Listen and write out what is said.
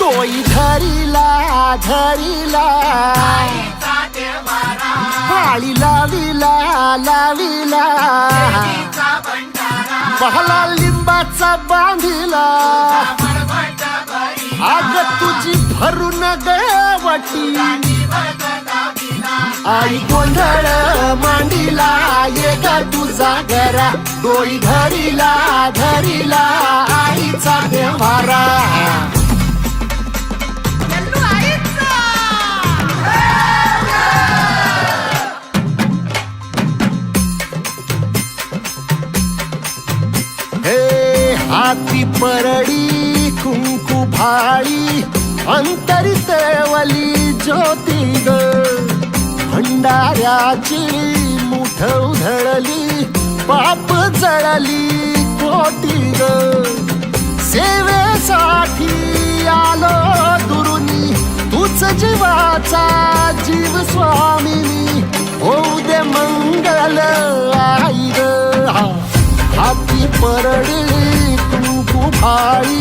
दोई धरीला धरीला. पाळी लाविला लाविला. पहला लिंबाचा बांधिला. आग तुझी भरून गवटी आई गोंधळ मांडिला ये ग तुझा घरा डोई धरिला धरिला आईचा हे हाती परडी कुंकू भाळी अंतरितवली ज्योती ग. भंडाऱ्याची मुठ उधळली पाप जळली कोटी ग. सेवेसाठी आलो दुरुनी. तूच जीवाचा जीव स्वामिनी. होऊ दे मंगल आई ग. हाती परडी कुंकू भाळी.